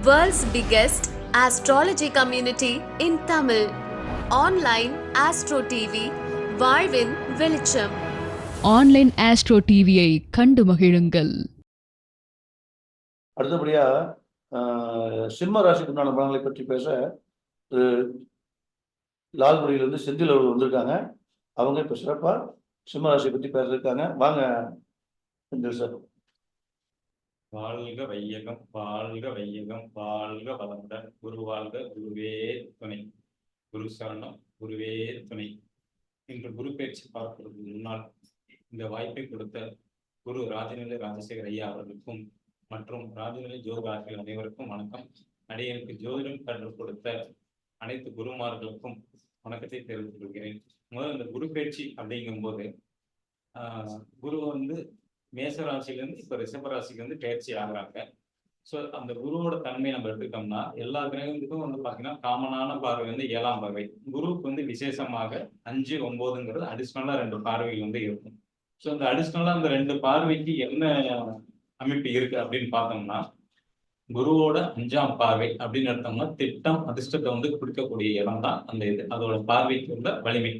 World's biggest astrology community in Tamil. Online Astro TV, வாழ்வின் வெளிச்சம் online astro டிவியை கண்டு மகிழுங்கள். அடுத்தபடியா சிம்ம ராசிக்கு உண்டான பலன்களை பற்றி பேச லால்குடியிலிருந்து செந்தில் அவர்கள் வந்திருக்காங்க. அவங்க இப்ப சிறப்பா சிம்ம ராசியை பற்றி பேச இருக்காங்க வாங்க செந்தில் சார். வாழ்க வையகம் வாழ்க வையகம் வாழ்க வளமுடன். குரு வாழ்க குருவே துணை. குரு சரணம் குருவே துணை. இன்று குரு பயிற்சி பார்ப்பதற்கு முன்னால் இந்த வாய்ப்பை கொடுத்த குரு ராஜநிலை ராஜசேகர் ஐயா அவர்களுக்கும் மற்றும் ராஜநிலை ஜோதிராசிகள் அனைவருக்கும் வணக்கம். அடியனுக்கு ஜோதிடம் கற்றுக் கொடுத்த அனைத்து குருமார்களுக்கும் வணக்கத்தை தெரிவித்துக் கொள்கிறேன். முதல் இந்த குரு பயிற்சி அப்படிங்கும்போது ஆஹ் குரு வந்து மேச ராசியிலேருந்து இப்போ ரிஷப ராசிக்கு வந்து பயிற்சி ஆகுறாங்க. ஸோ அந்த குருவோட தன்மை நம்ம எடுத்துக்கிட்டோம்னா எல்லா கிரகத்துக்கும் வந்து பார்த்தீங்கன்னா காமனான பார்வை வந்து ஏழாம் பார்வை. குருவுக்கு வந்து விசேஷமாக அஞ்சு ஒன்பதுங்கிறது அடிஷ்னலாக ரெண்டு பார்வைகள் வந்து இருக்கும். ஸோ அந்த அடிஷ்னலாக அந்த ரெண்டு பார்வைக்கு என்ன அமைப்பு இருக்கு அப்படின்னு பார்த்தோம்னா குருவோட அஞ்சாம் பார்வை அப்படின்னு எடுத்தோம்னா திட்டம் அதிர்ஷ்டத்தை வந்து கொடுக்கக்கூடிய இடம் தான் அந்த இது. அதோட பார்வைக்கு உள்ள வலிமை.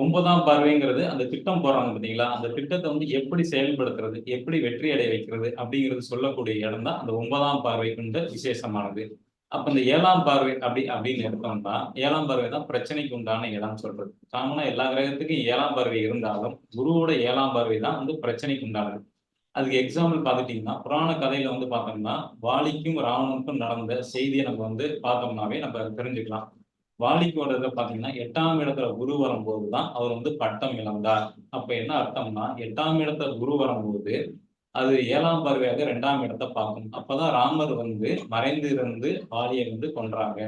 ஒன்பதாம் பார்வைங்கிறது அந்த திட்டம் போறாங்க பாத்தீங்களா அந்த திட்டத்தை வந்து எப்படி செயல்படுத்துறது? எப்படி வெற்றி அடைய வைக்கிறது? அப்படிங்கிறது சொல்லக்கூடிய இடம் தான் அந்த ஒன்பதாம் பார்வை கொண்ட விசேஷமானது. அப்ப இந்த ஏழாம் பார்வை அப்படி அப்படின்னு எடுத்தோம்னா ஏழாம் பார்வை தான் பிரச்சனைக்கு உண்டான இடம் சொல்றது. காமனா எல்லா கிரகத்துக்கும் ஏழாம் பார்வை இருந்தாலும் குருவோட ஏழாம் பார்வை தான் வந்து பிரச்சனைக்கு உண்டானது. அதுக்கு எக்ஸாம்பிள் பார்த்துட்டீங்கன்னா புராண கதையில வந்து பார்த்தோம்னா வாலிக்கும் ராவணனுக்கும் நடந்த செய்தியை நம்ம வந்து பார்த்தோம்னாவே நம்ம தெரிஞ்சுக்கலாம். வாலிக்கோட இதை பார்த்தீங்கன்னா எட்டாம் இடத்துல குரு வரும்போது தான் அவர் வந்து பட்டம் இழந்தார். அப்ப என்ன அர்த்தம்னா எட்டாம் இடத்துல குரு வரும்போது அது ஏழாம் பார்வையாக ரெண்டாம் இடத்தை பார்க்கும். அப்பதான் ராமர் வந்து மறைந்து இருந்து வாலியை வந்து கொன்றாங்க.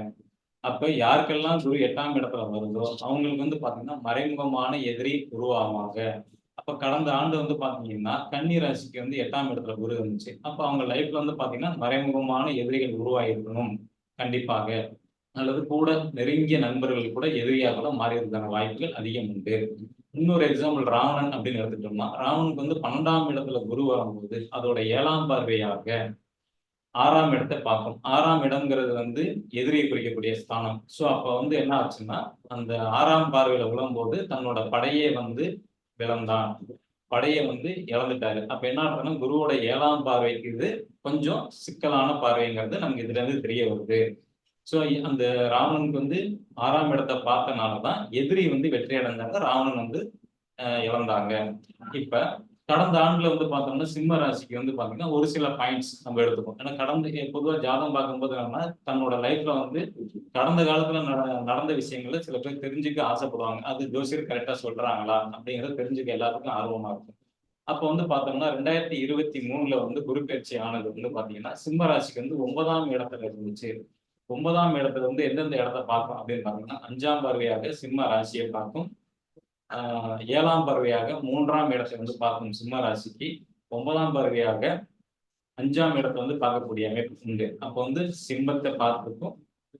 அப்ப யாருக்கெல்லாம் குரு எட்டாம் இடத்துல வருதோ அவங்களுக்கு வந்து பாத்தீங்கன்னா மறைமுகமான எதிரி உருவாவாங்க. அப்ப கடந்த ஆண்டு வந்து பாத்தீங்கன்னா கன்னி ராசிக்கு வந்து எட்டாம் இடத்துல குரு இருந்துச்சு. அப்ப அவங்க லைஃப்ல வந்து பாத்தீங்கன்னா மறைமுகமான எதிரிகள் உருவாயிருக்கணும். கண்டிப்பாக. அல்லது கூட நெருங்கிய நண்பர்கள் கூட எதிரியாக கூட மாறியதுக்கான வாய்ப்புகள் அதிகம் உண்டு. இன்னொரு எக்ஸாம்பிள் ராவணன் அப்படின்னு எடுத்துட்டோம்னா ராவனுக்கு வந்து பன்னெண்டாம் இடத்துல குரு வரும்போது அதோட ஏழாம் பார்வையாக ஆறாம் இடத்தை பார்க்கும். ஆறாம் இடம்ங்கிறது வந்து எதிரியை குறிக்கக்கூடிய ஸ்தானம். ஸோ அப்போ வந்து என்ன ஆச்சுன்னா அந்த ஆறாம் பார்வையில விழும்போது தன்னோட படையே வந்து விளந்தான் படையை வந்து இழந்துட்டாரு. அப்ப என்ன ஆகுதுன்னா குருவோட ஏழாம் பார்வைக்கு இது கொஞ்சம் சிக்கலான பார்வைங்கிறது நமக்கு இதுல இருந்து தெரிய வருது. ஸோ அந்த ராவணனுக்கு வந்து ஆறாம் இடத்தை பார்த்தனாலதான் எதிரி வந்து வெற்றி அடைஞ்சாங்க. ராவணன் வந்து இழந்தாங்க இப்ப கடந்த ஆண்டுல வந்து பார்த்தோம்னா சிம்ம ராசிக்கு வந்து பாத்தீங்கன்னா ஒரு சில பாயிண்ட்ஸ் நம்ம எடுத்துப்போம். ஏன்னா கடந்த பொதுவாக ஜாதகம் பார்க்கும்போது என்னன்னா தன்னோட லைஃப்ல வந்து கடந்த காலத்துல நட- நடந்த விஷயங்களை சில பேர் தெரிஞ்சுக்க ஆசைப்படுவாங்க. அது ஜோசியர் கரெக்டா சொல்றாங்களா அப்படிங்கறத தெரிஞ்சுக்க எல்லாத்துக்கும் ஆர்வமா இருக்கும். அப்போ வந்து பார்த்தோம்னா ரெண்டாயிரத்தி இருபத்தி மூணுல வந்து குரு ஆனது வந்து பாத்தீங்கன்னா சிம்ம ராசிக்கு வந்து ஒன்பதாம் இடத்துல இருந்துச்சு. ஒன்பதாம் இடத்துல வந்து எந்தெந்த இடத்த பார்க்கும் அப்படின்னு பார்த்தீங்கன்னா அஞ்சாம் பார்வையாக சிம்ம ராசியை பார்க்கும். ஏழாம் பார்வையாக மூன்றாம் இடத்தை வந்து பார்க்கும் சிம்ம ராசிக்கு. ஒன்பதாம் பார்வையாக அஞ்சாம் இடத்தை வந்து பார்க்கக்கூடிய அமைப்பு உண்டு. அப்போ வந்து சிம்மத்தை பார்த்துருக்கும்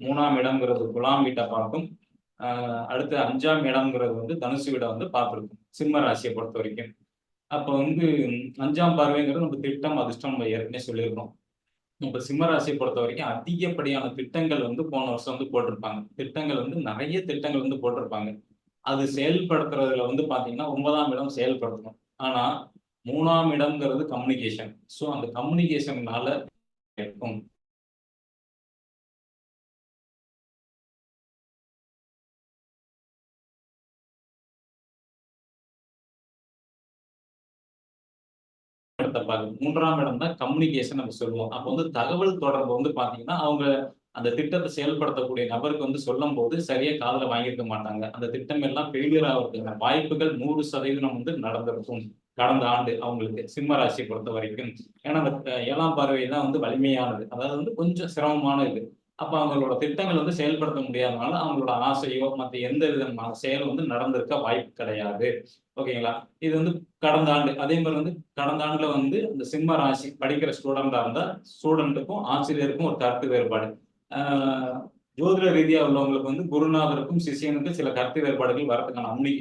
மூணாம் இடம்ங்கிறது குலாம் வீட்டை பார்க்கும். அடுத்து அஞ்சாம் இடம்ங்கிறது வந்து தனுசு வீடை வந்து பார்த்துருக்கும் சிம்ம ராசியை பொறுத்த வரைக்கும். அப்போ வந்து அஞ்சாம் பார்வைங்கிறது நம்ம திட்டம் அதிர்ஷ்டம் நம்ம ஏற்கனவே சொல்லியிருக்கோம். இப்ப சிம்மராசியை பொறுத்த வரைக்கும் அதிகப்படியான திட்டங்கள் வந்து போன வருஷம் வந்து போட்டிருப்பாங்க. திட்டங்கள் வந்து நிறைய திட்டங்கள் வந்து போட்டிருப்பாங்க. அது செயல்படுத்துறதுல வந்து பாத்தீங்கன்னா ஒன்பதாம் இடம் செயல்படுத்தணும். ஆனா மூணாம் இடம்ங்கிறது கம்யூனிகேஷன் ஸோ அந்த கம்யூனிகேஷன்னால இருக்கும். இடத்த பாருங்க மூன்றாம் இடம் தான் கம்யூனிகேஷன் நம்ம சொல்லுவோம். அப்போ வந்து தகவல் தொடர்பு வந்து பாத்தீங்கன்னா அவங்க அந்த திட்டத்தை செயல்படுத்தக்கூடிய நபருக்கு வந்து சொல்லும் போது சரியா காதலை வாங்கியிருக்க மாட்டாங்க. அந்த திட்டம் எல்லாம் ஃபெயிலியர் ஆகிறதுக்கான வாய்ப்புகள் நூறு சதவீதம் வந்து நடந்திருக்கும் கடந்த ஆண்டு அவங்களுக்கு சிம்ம ராசியை பொறுத்த வரைக்கும் ஏன்னா அந்த ஏழாம் பார்வை தான் வந்து வலிமையானது. அதாவது வந்து கொஞ்சம் சிரமமான இது. அப்போ அவங்களோட திட்டங்கள் வந்து செயல்படுத்த முடியாதனால அவங்களோட ஆசையோ மற்ற எந்த விதமான செயலும் வந்து நடந்திருக்க வாய்ப்பு கிடையாது. ஓகேங்களா? இது வந்து கடந்த ஆண்டு அதே மாதிரி வந்து கடந்த ஆண்டுல வந்து இந்த சிம்ம ராசி படிக்கிற ஸ்டூடெண்டா இருந்தா ஸ்டூடெண்ட்டுக்கும் ஆசிரியருக்கும் ஒரு கருத்து வேறுபாடு. ஆஹ் ஜோதிட ரீதியா உள்ளவங்களுக்கு வந்து குருநாதருக்கும் சிஷியனுக்கும் சில கருத்து வேறுபாடுகள் வரதுக்கான அம்னி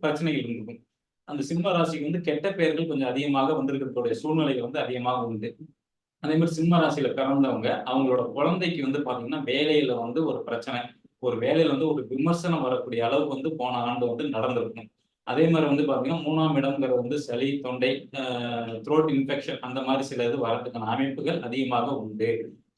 பிரச்சனைகள் இருந்திருக்கும். அந்த சிம்ம ராசிக்கு வந்து கெட்ட பெயர்கள் கொஞ்சம் அதிகமாக வந்திருக்கிறதுடைய சூழ்நிலைகள் வந்து அதிகமாக உண்டு. அதே மாதிரி சிம்ம ராசியில பிறந்தவங்க அவங்களோட குழந்தைக்கு வந்து பாத்தீங்கன்னா வேலையில வந்து ஒரு பிரச்சனை. ஒரு வேலையில வந்து ஒரு விமர்சனம் வரக்கூடிய அளவுக்கு வந்து போன ஆண்டு வந்து நடந்திருக்கும். அதே மாதிரி வந்து பாத்தீங்கன்னா மூணாம் இடம்ங்கிறது வந்து சளி தொண்டை த்ரோட் இன்ஃபெக்ஷன் அந்த மாதிரி சில இது வரதுக்கான அமைப்புகள் அதிகமாக உண்டு.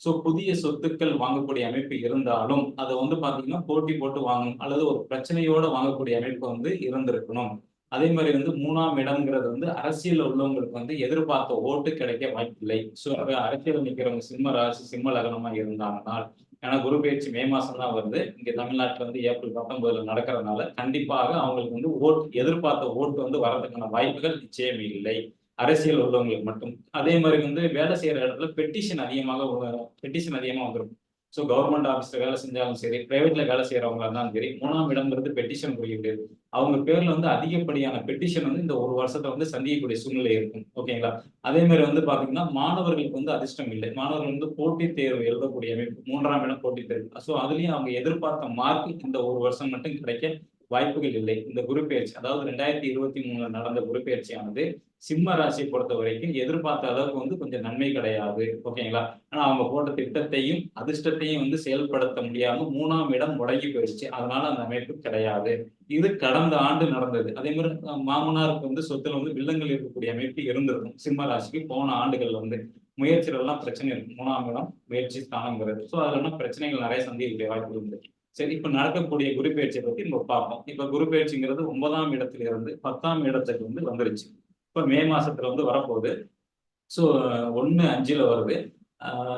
ஸோ புதிய சொத்துக்கள் வாங்கக்கூடிய அமைப்பு இருந்தாலும் அதை வந்து பாத்தீங்கன்னா போட்டி போட்டு வாங்கணும் அல்லது ஒரு பிரச்சனையோட வாங்கக்கூடிய அமைப்பு வந்து இருந்திருக்கணும். அதே மாதிரி வந்து மூணாம் இடம்ங்கிறது வந்து அரசியல் உள்ளவங்களுக்கு வந்து எதிர்பார்த்த ஓட்டு கிடைக்க வாய்ப்பில்லை. ஸோ அரசியல் நிற்கிறவங்க சிம்ம ராசி சிம்ம லக்னமா இருந்தாங்கன்னா ஏன்னா குரு பயிற்சி மே மாசம் தான் வருது. இங்க தமிழ்நாட்டுல வந்து ஏப்ரல் பத்தொன்பதுல நடக்கிறதுனால கண்டிப்பாக அவங்களுக்கு வந்து ஓட்டு எதிர்பார்த்த ஓட்டு வந்து வர்றதுக்கான வாய்ப்புகள் நிச்சயம் இல்லை. அரசியல் உள்ளவங்களுக்கு மட்டும். அதே மாதிரி வந்து வேலை செய்யற இடத்துல பெட்டிஷன் அதிகமாக பெட்டிஷன் அதிகமாக வந்துடும் ஸோ கவர்மெண்ட் ஆஃபீஸில் வேலை செஞ்சாலும் சரி பிரைவேட்ல வேலை செய்யறவங்களா இருந்தாலும் சரி மூணாம் இடம்ங்கிறது பெட்டிஷன் குறியீடு அவங்க பேர்ல வந்து அதிகப்படியான பெட்டிஷன் வந்து இந்த ஒரு வருஷத்தை வந்து சந்திக்கக்கூடிய சூழ்நிலை இருக்கும். ஓகேங்களா அதே மாதிரி வந்து பாத்தீங்கன்னா மாணவர்களுக்கு வந்து அதிர்ஷ்டம் இல்லை. மாணவர்கள் வந்து போட்டித் தேர்வு எழுதக்கூடிய அமைப்பு மூன்றாம் இடம் போட்டித் தேர்வு. ஸோ அதுலயும் அவங்க எதிர்பார்த்த மார்க் இந்த ஒரு வருஷம் மட்டும் கிடைக்க வாய்ப்புகள் இல்லை. இந்த குருப்பெயர்ச்சி அதாவது ரெண்டாயிரத்தி இருபத்தி மூணுல நடந்த குருப்பெயர்ச்சியானது சிம்ம ராசியை பொறுத்த வரைக்கும் எதிர்பார்த்த அளவுக்கு வந்து கொஞ்சம் நன்மை கிடையாது. ஓகேங்களா? ஆனா அவங்க போட்ட திட்டத்தையும் அதிர்ஷ்டத்தையும் வந்து செயல்படுத்த முடியாம மூணாம் இடம் முடங்கி போயிடுச்சு. அதனால அந்த அமைப்பு கிடையாது. இது கடந்த ஆண்டு நடந்தது. அதே மாதிரி மாமனாருக்கு வந்து சொத்துல வந்து வில்லங்கள் இருக்கக்கூடிய அமைப்பு இருந்திருக்கும். சிம்ம ராசிக்கு போன ஆண்டுகள் வந்து முயற்சிகள் எல்லாம் பிரச்சனை இருக்கும் மூணாம் இடம் முயற்சி ஸ்தானங்கிறது ஸோ அதுல பிரச்சனைகள் நிறைய சந்திக்கக்கூடிய வாய்ப்பு உண்டு. சரி இப்ப நடக்கக்கூடிய குரு பயிற்சியை பத்தி நம்ம பார்ப்போம். இப்ப குரு பயிற்சிங்கிறது ஒன்பதாம் இடத்துல இருந்து பத்தாம் இடத்துக்கு வந்து வந்துருச்சு. இப்ப மே மாசத்துல வந்து வரப்போகுது. ஸோ ஒன்னு அஞ்சுல வருது.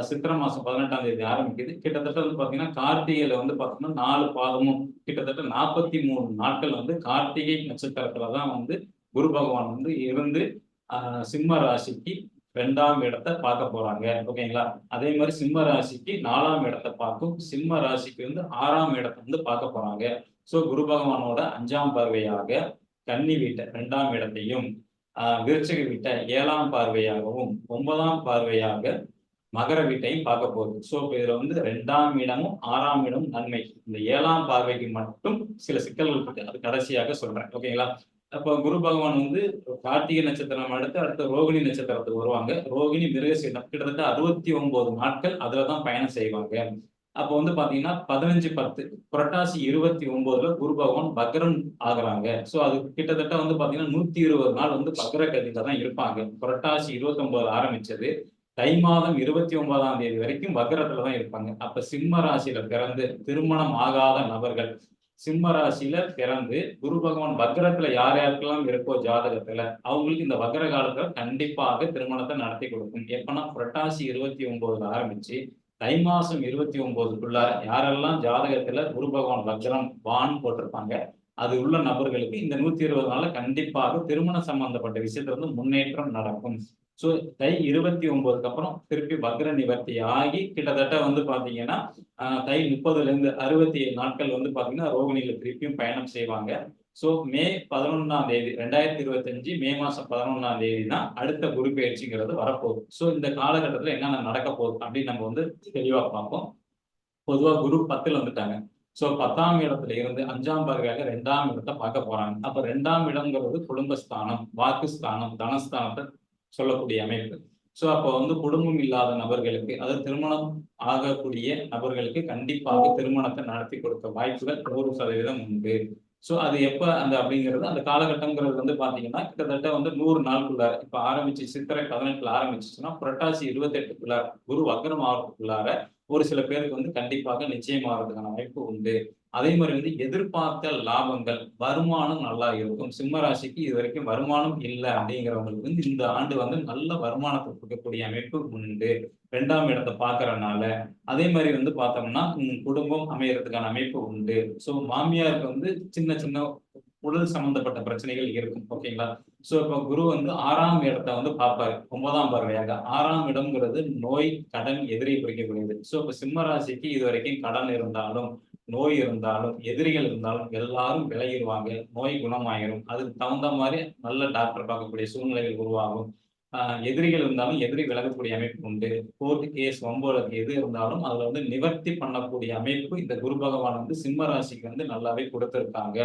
சித்திரை மாசம் பதினெட்டாம் தேதி ஆரம்பிக்குது. கிட்டத்தட்ட வந்து பாத்தீங்கன்னா கார்த்திகையில வந்து பாத்தீங்கன்னா நாலு பாதமும் கிட்டத்தட்ட நாற்பத்தி மூணு நாட்கள் வந்து கார்த்திகை நட்சத்திரத்துல தான் வந்து குரு பகவான் வந்து இருந்து சிம்ம ராசிக்கு ரெண்டாம் இடத்தை பார்க்க போறாங்க. ஓகேங்களா அதே மாதிரி சிம்ம ராசிக்கு நாலாம் இடத்தை பார்க்கும் சிம்ம ராசிக்கு வந்து ஆறாம் இடத்தை வந்து பார்க்க போறாங்க. சோ குரு பகவானோட அஞ்சாம் பார்வையாக கன்னி வீட்டை ரெண்டாம் இடத்தையும் ஆஹ் விருச்சக வீட்டை ஏழாம் பார்வையாகவும் ஒன்பதாம் பார்வையாக மகர வீட்டையும் பார்க்க போகுது. ஸோ இப்போ இதுல வந்து ரெண்டாம் இடமும் ஆறாம் இடம் நன்மை. இந்த ஏழாம் பார்வைக்கு மட்டும் சில சிக்கல்கள் இருக்கு. அது கடைசியாக சொல்றேன். ஓகேங்களா அப்போ குரு பகவான் வந்து கார்த்திகை நட்சத்திரம் அடுத்து அடுத்த ரோகிணி நட்சத்திரத்துக்கு வருவாங்க. ரோகிணி மிருகசீடம் கிட்டத்தட்ட அறுபத்தி ஒன்பது நாட்கள் அதுல தான் பயணம் செய்வாங்க. அப்போ வந்து பாத்தீங்கன்னா பதினஞ்சு பத்து புரட்டாசி இருபத்தி ஒன்பதுல குரு பகவான் பக்ரம் ஆகுறாங்க. ஸோ அது கிட்டத்தட்ட வந்து பாத்தீங்கன்னா நூத்தி இருபது நாள் வந்து பக்ர கதியில தான் இருப்பாங்க. புரட்டாசி இருபத்தி ஒன்பது ஆரம்பிச்சது. தை மாதம் இருபத்தி ஒன்பதாம் தேதி வரைக்கும் வக்கரத்துல தான் இருப்பாங்க. அப்ப சிம்ம ராசியில பிறந்து திருமணம் ஆகாத நபர்கள் சிம்ம ராசியில பிறந்து குரு பகவான் வக்கரத்துல யார் யாருக்கெல்லாம் இருக்கோ ஜாதகத்துல அவங்களுக்கு இந்த வக்கர காலத்துல கண்டிப்பாக திருமணத்தை நடத்தி கொடுக்கும். எப்பன்னா புரட்டாசி இருபத்தி ஒன்பதுல ஆரம்பிச்சு தை மாசம் இருபத்தி ஒன்பதுக்குள்ள யாரெல்லாம் ஜாதகத்துல குரு பகவான் வக்ரம் வான் போட்டிருப்பாங்க அது உள்ள நபர்களுக்கு இந்த நூத்தி இருபது நாள்ல கண்டிப்பாக திருமண சம்பந்தப்பட்ட விஷயத்துல வந்து முன்னேற்றம் நடக்கும். ஸோ தை இருபத்தி ஒன்பதுக்கு அப்புறம் திருப்பி வக்ர நிவர்த்தி ஆகி கிட்டத்தட்ட வந்து பாத்தீங்கன்னா தை முப்பதுல இருந்து அறுபத்தி ஏழு நாட்கள் வந்து பாத்தீங்கன்னா ரோகிணியில திருப்பியும் பயணம் செய்வாங்க. ஸோ மே பதினொன்னாம் தேதி ரெண்டாயிரத்தி இருபத்தி அஞ்சு மே மாசம் பதினொன்னாம் தேதி தான் அடுத்த குரு பயிற்சிங்கிறது வரப்போகுது. ஸோ இந்த காலகட்டத்தில் என்னென்ன நடக்க போகுது அப்படின்னு நம்ம வந்து தெளிவாக பார்ப்போம். பொதுவாக குரு பத்துல வந்துட்டாங்க. ஸோ பத்தாம் இடத்துல இருந்து அஞ்சாம் பார்வையாக ரெண்டாம் இடத்தை பார்க்க போறாங்க. அப்ப ரெண்டாம் இடங்கிறது குடும்பஸ்தானம் வாக்குஸ்தானம் தனஸ்தானத்தை சொல்லக்கூடிய அமைப்பு. ஸோ அப்போ வந்து குடும்பம் இல்லாத நபர்களுக்கு அதாவது திருமணம் ஆகக்கூடிய நபர்களுக்கு கண்டிப்பாக திருமணத்தை நடத்தி கொடுக்க வாய்ப்புகள் நூறு சதவீதம் உண்டு. ஸோ அது எப்போ அந்த அப்படிங்கிறது அந்த காலகட்டங்கிறது வந்து பார்த்தீங்கன்னா கிட்டத்தட்ட வந்து நூறு நாளுக்குள்ளார இப்போ ஆரம்பிச்சு சித்திரை பதினெட்டுல ஆரம்பிச்சிச்சுன்னா புரட்டாசி இருபத்தெட்டுக்குள்ளார குரு வக்ரம் ஆகிறதுக்குள்ளார ஒரு சில பேருக்கு வந்து கண்டிப்பாக நிச்சயமாகிறதுக்கான வாய்ப்பு உண்டு. அதே மாதிரி வந்து எதிர்பார்த்த லாபங்கள் வருமானம் நல்லா இருக்கும். சிம்ம ராசிக்கு இது வரைக்கும் வருமானம் இல்லை அப்படிங்கிறவங்களுக்கு வந்து இந்த ஆண்டு வந்து நல்ல வருமானத்தை கொடுக்கக்கூடிய அமைப்பு உண்டு. ரெண்டாம் இடத்தை பாக்குறதுனால அதே மாதிரி வந்து பார்த்தோம்னா குடும்பம் அமையறதுக்கான அமைப்பு உண்டு. ஸோ மாமியாருக்கு வந்து சின்ன சின்ன உடல் சம்பந்தப்பட்ட பிரச்சனைகள் இருக்கும் ஓகேங்களா? ஸோ இப்போ குரு வந்து ஆறாம் இடத்தை வந்து பார்ப்பாரு ஒன்பதாம் பார்வையாக. ஆறாம் இடம்ங்கிறது நோய் கடன் எதிரி குறிக்கக்கூடியது. ஸோ இப்போ சிம்ம ராசிக்கு இது வரைக்கும் கடன் இருந்தாலும் நோய் இருந்தாலும் எதிரிகள் இருந்தாலும் எல்லாரும் விலகிடுவாங்க. நோய் குணமாயிரும். அதுக்கு தகுந்த மாதிரி நல்ல டாக்டர் பார்க்கக்கூடிய சூழ்நிலைகள் உருவாகும். எதிரிகள் இருந்தாலும் எதிரி விலகக்கூடிய அமைப்பு உண்டு. கோர்ட் கேஸ் வம்போலக்கு எது இருந்தாலும் அதுல வந்து நிவர்த்தி பண்ணக்கூடிய அமைப்பு இந்த குரு பகவான் வந்து சிம்ம ராசிக்கு வந்து நல்லாவே கொடுத்துருக்காங்க.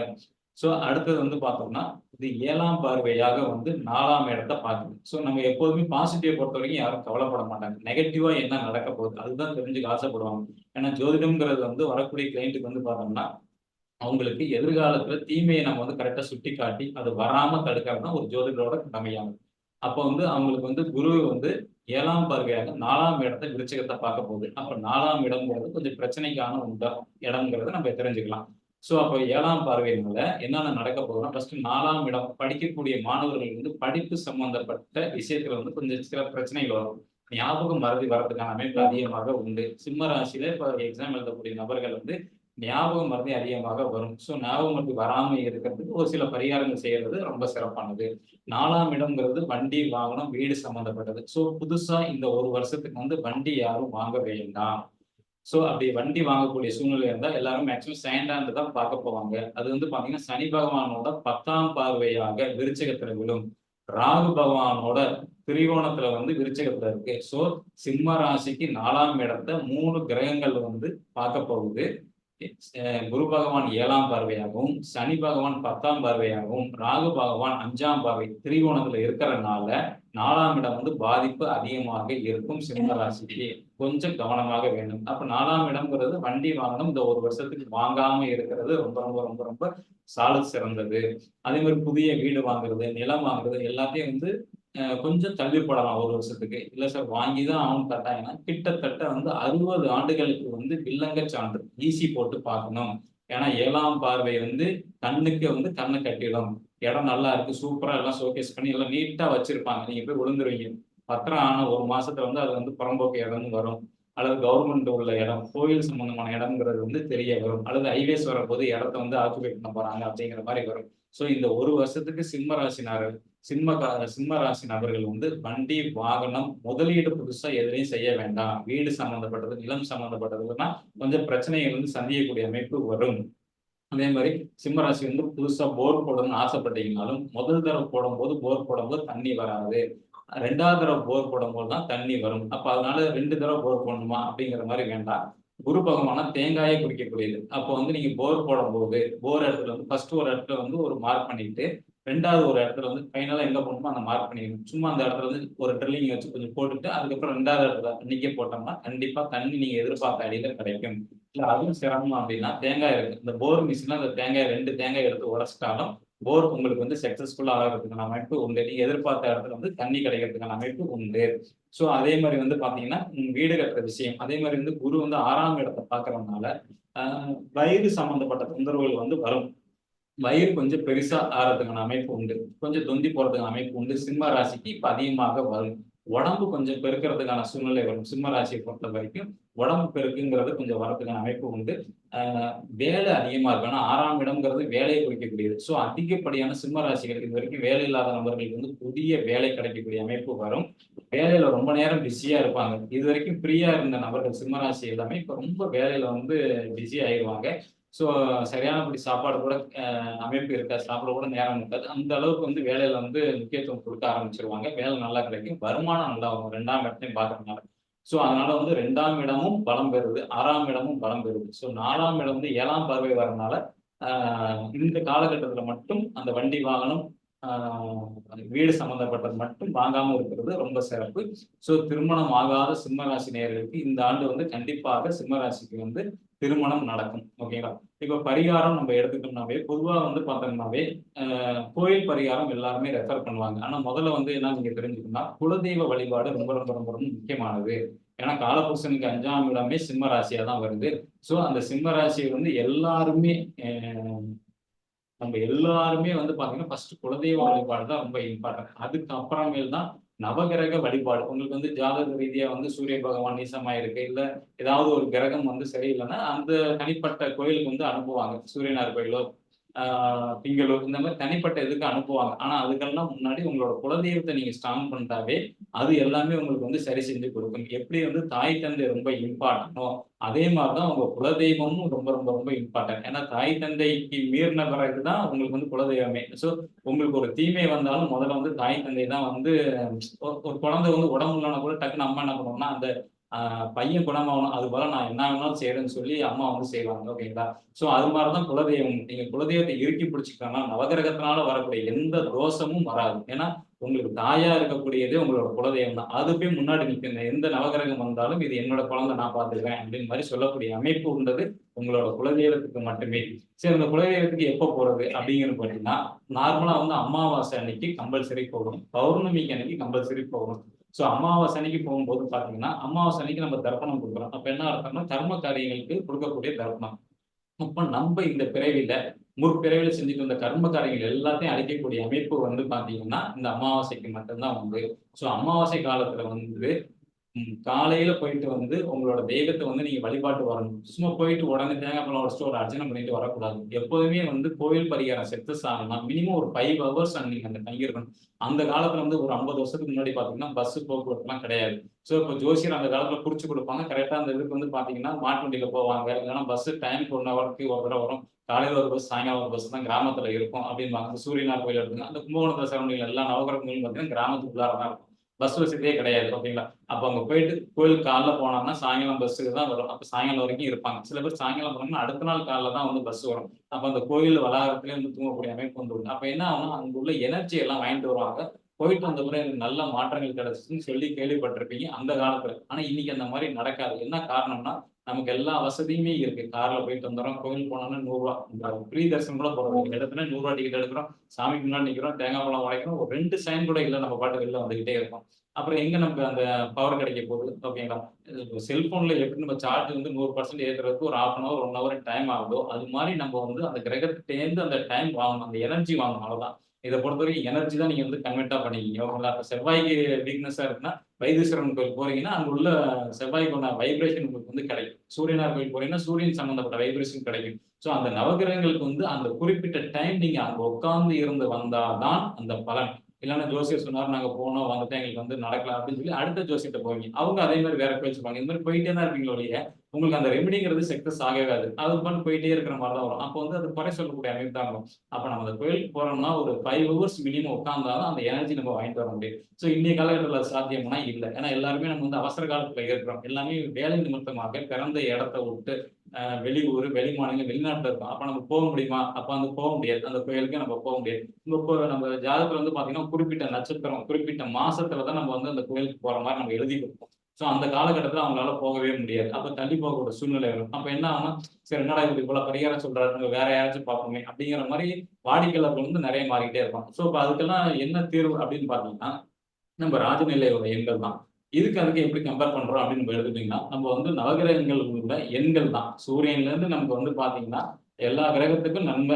ஸோ அடுத்தது வந்து பார்த்தோம்னா இது ஏழாம் பார்வையாக வந்து நாலாம் இடத்தை பார்க்குது. ஸோ நம்ம எப்போதுமே பாசிட்டிவ் பொறுத்த வரைக்கும் யாரும் கவலைப்பட மாட்டாங்க. நெகட்டிவா என்ன நடக்க போகுது அதுதான் தெரிஞ்சுக்க ஆசைப்படுவாங்க. ஏன்னா ஜோதிடம்ங்கிறது வந்து வரக்கூடிய கிளைண்ட்டுக்கு வந்து பார்த்தோம்னா அவங்களுக்கு எதிர்காலத்துல தீமையை நம்ம வந்து கரெக்டா சுட்டி காட்டி அது வராம தடுக்கிறது தான் ஒரு ஜோதிடரோட கடமையாகும் அப்போ வந்து அவங்களுக்கு வந்து குரு வந்து ஏழாம் பார்வையாக நாலாம் இடத்தை விருச்சகத்தை பார்க்க போகுது. அப்ப நாலாம் இடம்ங்கிறது கொஞ்சம் பிரச்சனைக்கான உண்டா இடம்ங்கிறத நம்ம தெரிஞ்சுக்கலாம். ஸோ அப்போ ஏழாம் பார்வையினால என்னென்ன நடக்க போகுதுன்னா ஃபர்ஸ்ட் நாலாம் இடம் படிக்கக்கூடிய மாணவர்கள் வந்து படிப்பு சம்பந்தப்பட்ட விஷயத்துல வந்து கொஞ்சம் சில பிரச்சனைகள் வரும். ஞாபகம் மறதி வர்றதுக்கான அமைப்பு அதிகமாக உண்டு. சிம்ம ராசியில இப்போ எக்ஸாம் எழுதக்கூடிய நபர்கள் வந்து ஞாபகம் மறதி அதிகமாக வரும். ஸோ ஞாபகம் மறதி வராமல் இருக்கிறதுக்கு ஒரு சில பரிகாரங்கள் செய்யறது ரொம்ப சிறப்பானது. நாலாம் இடம்ங்கிறது வண்டி வாகனம் வீடு சம்பந்தப்பட்டது. ஸோ புதுசா இந்த ஒரு வருஷத்துக்கு வந்து வண்டி யாரும் வாங்க வேண்டாம். ஸோ அப்படி வண்டி வாங்கக்கூடிய சூழ்நிலை இருந்தால் எல்லாரும் மேக்ஸிமம் சேண்டாண்டு தான் பார்க்க போவாங்க. அது வந்து பார்த்தீங்கன்னா சனி பகவானோட பத்தாம் பார்வையாக விருச்சகத்துல விழும். ராகு பகவானோட திரிகோணத்துல வந்து விருச்சகத்துல இருக்கு. ஸோ சிம்ம ராசிக்கு நாலாம் இடத்த மூணு கிரகங்கள் வந்து பார்க்க போகுது. குரு பகவான் ஏழாம் பார்வையாகவும் சனி பகவான் பத்தாம் பார்வையாகவும் ராகு பகவான் அஞ்சாம் பார்வை திரிகோணத்துல இருக்கிறதுனால நாலாம் இடம் வந்து பாதிப்பு அதிகமாக இருக்கும் சிம்ம ராசிக்கு கொஞ்சம் கவனமாக வேண்டும். அப்ப நாலாம் இடம்ங்கிறது வண்டி வாங்கணும் இந்த ஒரு வருஷத்துக்கு வாங்காம இருக்கிறது ரொம்ப ரொம்ப ரொம்ப ரொம்ப சால சிறந்தது. அதே மாதிரி புதிய வீடு வாங்குறது நிலம் வாங்குறது எல்லாத்தையும் வந்து கொஞ்சம் தள்ளி போடலாம் ஒரு வருஷத்துக்கு. இல்ல சார் வாங்கி தான் ஆகணும் கட்டாயம்னா கிட்டத்தட்ட வந்து அறுபது ஆண்டுகளுக்கு வந்து வில்லங்க சான்று ஈசி போட்டு பார்க்கணும். ஏன்னா ஏழாம் பார்வை வந்து கண்ணுக்கு வந்து கண்ணை கட்டிடும். இடம் நல்லா இருக்கு சூப்பரா எல்லாம் ஷோகேஸ் பண்ணி எல்லாம் நீட்டா வச்சிருப்பாங்க. நீங்க போய் விழுந்துருவீங்க. பத்திரம் ஆன ஒரு மாசத்துல வந்து அது வந்து புறம்போக்கு இடம்னு வரும். அல்லது கவர்மெண்ட் உள்ள இடம் கோயில் சம்பந்தமான இடம்ங்கிறது வந்து தெரிய வரும். அல்லது ஹைவேஸ் வரும்போது இடத்த வந்து ஆக்குபை பண்ண போறாங்க அப்படிங்கிற மாதிரி வரும். ஸோ இந்த ஒரு வருஷத்துக்கு சிம்ம ராசினார்கள் சிம்ம கா- சிம்ம ராசி நபர்கள் வந்து வண்டி வாகனம் முதலீடு புதுசா எதுலையும் செய்ய வேண்டாம். வீடு சம்பந்தப்பட்டது நிலம் சம்பந்தப்பட்டதுன்னா கொஞ்சம் பிரச்சனைகள் வந்து சந்திக்கக்கூடிய அமைப்பு வரும். அதே மாதிரி சிம்மராசி வந்து புதுசா போர் போடணும்னு ஆசைப்பட்டீங்கனாலும் முதல் தடவை போடும்போது போர் போடும்போது தண்ணி வராது. ரெண்டாவது தடவை போர் போடும்போது தான் தண்ணி வரும். அப்ப அதனால ரெண்டு தடவை போர் போடணுமா அப்படிங்கிற மாதிரி வேண்டாம். குரு பகவானா தேங்காயை குறிக்கக்கூடியது அப்போ வந்து நீங்க போர் போடும்போது போர் இடத்துல வந்து ஃபர்ஸ்ட் ஒரு இடத்துல வந்து ஒரு மார்க் பண்ணிட்டு ரெண்டாவது ஒரு இடத்துல வந்து ஃபைனலாக எங்கே போகணுமோ அந்த மார்க் பண்ணிக்கணும். சும்மா அந்த இடத்துல வந்து ஒரு ட்ரில்லிங் வச்சு கொஞ்சம் போட்டுட்டு அதுக்கப்புறம் ரெண்டாவது இடத்துல தண்ணிக்கே போட்டோம்னா கண்டிப்பாக தண்ணி நீங்கள் எதிர்பார்த்த அடியில் கிடைக்கும். இல்லை அதுவும் சிரமம் அப்படின்னா தேங்காய் இருக்கு. இந்த போர் மிஷினில் அந்த தேங்காய் ரெண்டு தேங்காய் எடுத்து உடச்சிட்டாலும் போர் உங்களுக்கு வந்து சக்சஸ்ஃபுல்லாக ஆகிறதுக்கான அமைப்பு உண்டு. நீங்கள் எதிர்பார்த்த இடத்துல வந்து தண்ணி கிடைக்கிறதுக்கான அமைப்பு உண்டு. ஸோ அதே மாதிரி வந்து பார்த்தீங்கன்னா வீடு கட்டுற விஷயம். அதே மாதிரி வந்து குரு வந்து ஆறாம் இடத்தை பார்க்கறதுனால வயிறு சம்மந்தப்பட்ட தொந்தரவுகள் வந்து வரும். வயிறு கொஞ்சம் பெருசா ஆறதுக்கான அமைப்பு உண்டு. கொஞ்சம் தொந்தி போறதுக்கான அமைப்பு உண்டு. சிம்ம ராசிக்கு இப்ப அதிகமாக வரும் உடம்பு கொஞ்சம் பெருக்கிறதுக்கான சூழ்நிலை வரும். சிம்ம ராசியை பொறுத்த வரைக்கும் உடம்பு பெருக்குங்கிறது கொஞ்சம் வரதுக்கான அமைப்பு உண்டு. வேலை அதிகமா இருக்கும். ஆனா ஆறாம் இடம்ங்கிறது வேலையை குறிக்கக்கூடியது. ஸோ அதிகப்படியான சிம்ம ராசிகள் இது வரைக்கும் வேலை இல்லாத நபர்களுக்கு வந்து புதிய வேலை கிடைக்கக்கூடிய அமைப்பு வரும். வேலையில ரொம்ப நேரம் பிஸியா இருப்பாங்க. இது வரைக்கும் ஃப்ரீயா இருந்த நபர்கள் சிம்ம ராசி எல்லாமே இப்ப ரொம்ப வேலையில வந்து பிஸி ஆயிடுவாங்க ஸோ சரியானபடி சாப்பாடு கூட அமைப்பு இருக்காது சாப்பிட கூட நேரம் இருக்காது. அந்த அளவுக்கு வந்து வேலையில வந்து முக்கியத்துவம் கொடுக்க ஆரம்பிச்சிருவாங்க. வேலை நல்லா கிடைக்கும். வருமானம் நல்லா வரும். ரெண்டாம் இடத்தையும் பார்க்கறதுனால. ஸோ அதனால வந்து ரெண்டாம் இடமும் பலம் பெறுது. ஆறாம் இடமும் பலம் பெறுது. ஸோ நாலாம் இடம் வந்து ஏழாம் பார்வை வரனால இந்த காலகட்டத்தில் மட்டும் அந்த வண்டி வாகனம் வீடு சம்பந்தப்பட்டது மட்டும் வாங்காமல் இருக்கிறது ரொம்ப சிறப்பு. ஸோ திருமணம் ஆகாத சிம்மராசி நேர்களுக்கு இந்த ஆண்டு வந்து கண்டிப்பாக சிம்மராசிக்கு வந்து திருமணம் நடக்கும் ஓகேங்களா இப்ப பரிகாரம் நம்ம எடுத்துட்டோம்னாவே பொதுவா வந்து பார்த்தோம்னாவே கோயில் பரிகாரம் எல்லாருமே ரெஃபர் பண்ணுவாங்க. ஆனா முதல்ல வந்து என்ன நீங்க தெரிஞ்சுக்கணும்னா குலதெய்வ வழிபாடு ரொம்ப ரொம்ப ரொம்ப ரொம்ப முக்கியமானது. ஏன்னா காலபுருஷனுக்கு அஞ்சாம் இடமே சிம்ம ராசியா தான் வருது. ஸோ அந்த சிம்ம ராசியை வந்து எல்லாருமே நம்ம எல்லாருமே வந்து பாத்தீங்கன்னா ஃபர்ஸ்ட் குலதெய்வ வழிபாடு தான் ரொம்ப இம்பார்ட்டன்ட் அதுக்கு அப்புறமேல் தான் நவகிரக வழிபாடு. உங்களுக்கு வந்து ஜாதக ரீதியா வந்து சூரிய பகவான் நீசமா இருக்கு இல்ல ஏதாவது ஒரு கிரகம் வந்து சரியில்லைன்னா அந்த தனிப்பட்ட கோயிலுக்கு வந்து அனுப்புவாங்க. சூரியனார் கோயிலோ திங்களூர் இந்த மாதிரி தனிப்பட்ட இதுக்கு அனுப்புவாங்க. ஆனா அதுக்கெல்லாம் முன்னாடி உங்களோட குலதெய்வத்தை நீங்க ஸ்ட்ராங் பண்ணிட்டாவே அது எல்லாமே உங்களுக்கு வந்து சரி செஞ்சு கொடுக்கும். எப்படி வந்து தாய் தந்தை ரொம்ப இம்பார்ட்டனோ அதே மாதிரிதான் உங்க குலதெய்வமும் ரொம்ப ரொம்ப ரொம்ப இம்பார்ட்டன்ட் ஏன்னா தாய் தந்தைக்கு மீறின பிறகுதான் உங்களுக்கு வந்து குலதெய்வமே. ஸோ உங்களுக்கு ஒரு தீமை வந்தாலும் முதல்ல வந்து தாய் தந்தை தான் வந்து ஒரு குழந்தை வந்து உடம்பு இல்லைனா கூட டக்குன்னு அம்மா என்ன பண்ணுவோம்னா அந்த பையன் குணமாகணும் அது போல நான் என்ன வேணாலும் செய்யறேன்னு சொல்லி அம்மா வந்து செய்வாங்க ஓகேங்களா? சோ அது மாதிரிதான் குலதெய்வம். நீங்க குலதெய்வத்தை இறுக்கி பிடிச்சிக்கோன்னா நவகிரகத்தினால வரக்கூடிய எந்த தோஷமும் வராது. ஏன்னா உங்களுக்கு தாயா இருக்கக்கூடியதே உங்களோட குலதெய்வம் தான். அது போய் முன்னாடி நிற்குங்க எந்த நவகிரகம் வந்தாலும் இது என்னோட குழந்தை நான் பார்த்துக்கிறேன் அப்படின்னு மாதிரி சொல்லக்கூடிய அமைப்பு உள்ளது உங்களோட குலதெய்வத்துக்கு மட்டுமே. சரி இந்த குலதெய்வத்துக்கு எப்போ போறது அப்படிங்கிறது பார்த்தீங்கன்னா நார்மலா வந்து அமாவாசை அன்னைக்கு கம்பல்சரி போகணும். பௌர்ணமிக்கு அன்னைக்கு கம்பல்சரி போகணும். ஸோ அமாவாசை அன்னைக்கு போகும்போது பார்த்தீங்கன்னா அமாவாசை அன்னைக்கு நம்ம தர்ப்பணம் கொடுக்குறோம் அப்போ என்ன அர்த்தம்னா தர்ம காரியங்களுக்கு கொடுக்கக்கூடிய தர்ப்பணம். அப்போ நம்ம இந்த பிறவியில முற்பிறவில செஞ்சுட்டு வந்த கர்ம காரியங்கள் எல்லாத்தையும் அழிக்கக்கூடிய அமைப்பு வந்து பார்த்தீங்கன்னா இந்த அமாவாசைக்கு மட்டும்தான் உண்டு. ஸோ அமாவாசை காலத்துல வந்து காலையில போயிட்டு வந்து உங்களோட தெய்வத்தை வந்து நீங்க வழிபாட்டு வரணும். சும்மா போயிட்டு உடனே தேங்காய் பழம் உடச்சிட்டு ஒரு அர்ச்சனை பண்ணிட்டு வரக்கூடாது. எப்போதுமே வந்து கோவில் பரிகாரம் சக்சஸ் ஆகணும்னா மினிமம் ஒரு ஃபைவ் ஹவர்ஸ் நீங்க அந்த தங்கியிருக்கணும். அந்த காலத்துல வந்து ஒரு ஐம்பது வருஷத்துக்கு முன்னாடி பாத்தீங்கன்னா பஸ் போக்குவரத்துலாம் கிடையாது. ஸோ இப்போ ஜோசியர் அந்த காலத்துல குறிச்சு கொடுப்பாங்க. கரெக்டா அந்த இதுக்கு வந்து பாத்தீங்கன்னா மாட்டு வண்டியில போவாங்க. இல்லைன்னா பஸ் டைமுக்கு ஒன் ஹவருக்கு ஒரு தடவை வரும். காலையில ஒரு பஸ் சாயங்காலம் ஒரு பஸ் தான் கிராமத்துல இருக்கும் அப்படிம்பாங்க. அந்த சூரியனார் கோயில் எடுத்துங்க. அந்த கும்பகோணத்துல சரௌண்டிங் எல்லா நவகிரகங்களும் பார்த்தீங்கன்னா கிராமத்துக்குள்ளார தான் இருக்கும். பஸ் வசதியே கிடையாது ஓகேங்களா அப்போ அவங்க போயிட்டு கோயில் காலைல போனோம்னா சாயங்காலம் பஸ்ஸுக்கு தான் வரும். அப்போ சாயங்காலம் வரைக்கும் இருப்பாங்க. சில பேர் சாயங்காலம் போனாங்கன்னா அடுத்த நாள் காலைல தான் வந்து பஸ் வரும். அப்போ அந்த கோயில் வளாகத்திலே வந்து தூங்கக்கூடிய அமைப்பு வந்து உண்டு. அப்போ என்ன ஆகும்னா அங்க உள்ள எனர்ஜி எல்லாம் வாங்கிட்டு வருவாங்க. போயிட்டு வந்த பிறகு எனக்கு நல்ல மாற்றங்கள் கிடைச்சிச்சுன்னு சொல்லி கேள்விப்பட்டிருப்பீங்க அந்த காலத்துல. ஆனா இன்னைக்கு அந்த மாதிரி நடக்காது. என்ன காரணம்னா நமக்கு எல்லா வசதியுமே இருக்கு. கார்ல போயிட்டு வந்துடுறோம். கோயில் போனோம்னா நூறுரூவா ஃப்ரீ தரிசனம் கூட போறோம் இடத்துல நூறுரூவா டிக்கெட் எடுக்கிறோம். சாமிக்கு முன்னாடி நிற்கிறோம் தேங்காய் பழம் உடைக்கிறோம். ஒரு ரெண்டு சைன் கூட இல்லை. நம்ம பாட்டு வெளில வந்துகிட்டே இருக்கோம் அப்புறம் எங்க நமக்கு அந்த பவர் கிடைக்க போகுது? ஓகேங்களா செல்போன்ல எப்படி நம்ம சார்ஜ் வந்து நூறு பர்சன்ட் ஏற்றுறதுக்கு ஒரு half an hour one hour time ஆகுதோ அது மாதிரி நம்ம வந்து அந்த கிரகத்திலேருந்து அந்த டைம் வாங்கணும். அந்த எனர்ஜி வாங்கணும். அவ்வளோதான் இதை பொறுத்த வரைக்கும் எனர்ஜி தான் நீங்க வந்து கன்வெர்ட்டா பண்ணிக்கிங்க ஓகேங்களா செவ்வாய்க்கு வீக்னஸா இருக்குன்னா வைத்தீஸ்வரன் கோயில் போறீங்கன்னா அங்க உள்ள செவ்வாய்க்கான வைப்ரேஷன் உங்களுக்கு வந்து கிடைக்கும். சூரியனார் கோயில் போறீங்கன்னா சூரியன் சம்பந்தப்பட்ட வைப்ரேஷன் கிடைக்கும். ஸோ அந்த நவகிரகங்களுக்கு வந்து அந்த குறிப்பிட்ட டைம் நீங்க அங்க உட்கார்ந்து இருந்து வந்தாதான் அந்த பலன். இல்லைன்னா ஜோசியர் சொன்னார் நாங்கள் போனோம் வந்துட்டு எங்களுக்கு வந்து நடக்கலாம் அப்படின்னு சொல்லி அடுத்த ஜோசியத்தை போவீங்க. அவங்க அதே மாதிரி வேற கோயில் சொல்லுவாங்க. இந்த மாதிரி போயிட்டே தான் இருப்பீங்களோ உங்களுக்கு அந்த ரெமிடிங்கிறது சக்சஸ் ஆகாது. அது பண்ணி போயிட்டே இருக்கிற மாதிரி தான் வரும். அப்போ வந்து அது குறை சொல்லக்கூடிய அமைப்பு தான் வரும். அப்போ நம்ம அந்த கோயிலுக்கு போறோம்னா ஒரு ஃபைவ் ஹவர்ஸ் மினிமம் உட்காந்தாலும் அந்த எனர்ஜி நம்ம வாங்கிட்டு வர முடியும். ஸோ இன்றைய காலகட்டத்தில் சாத்தியம்னா இல்லை. ஏன்னா எல்லாருமே நம்ம வந்து அவசர காலத்தில் இருக்கிறோம். எல்லாமே வேலை நிமித்தமாக பிறந்த இடத்த விட்டு வெளியூர் வெளி மாநிலம் வெளிநாட்டில் இருக்கோம். அப்போ நம்ம போக முடியுமா? அப்போ வந்து போக முடியாது. அந்த கோயிலுக்கு நம்ம போக முடியாது. இப்போ நம்ம ஜாதகத்தில் வந்து பார்த்தீங்கன்னா குறிப்பிட்ட நட்சத்திரம் குறிப்பிட்ட மாசத்துல தான் நம்ம வந்து அந்த கோயிலுக்கு போகிற மாதிரி நம்ம எழுதி கொடுப்போம். ஸோ அந்த காலகட்டத்தில் அவங்களால போகவே முடியாது. அப்போ தள்ளி போகக்கூடிய சூழ்நிலை வரும். அப்போ என்ன ஆகும் சரி என்னடா இது இவ்வளோ பரிகாரம் சொல்றாரு நம்ம வேற யாராச்சும் பார்ப்போமே அப்படிங்கிற மாதிரி வாடிக்கையாளர்கள் வந்து நிறைய மாறிக்கிட்டே இருப்பாங்க. ஸோ இப்போ அதுக்கெல்லாம் என்ன தீர்வு அப்படின்னு பார்த்தீங்கன்னா நம்ம ராஜநிலையோட எண்கள் தான். இதுக்கு அதுக்கு எப்படி கம்பேர் பண்றோம் அப்படின்னு நம்ம எடுத்துட்டீங்கன்னா நம்ம வந்து நவகிரகங்கள் உள்ள எண்கள் தான். சூரியன்ல இருந்து நமக்கு வந்து பாத்தீங்கன்னா எல்லா கிரகத்துக்கும் நன்மை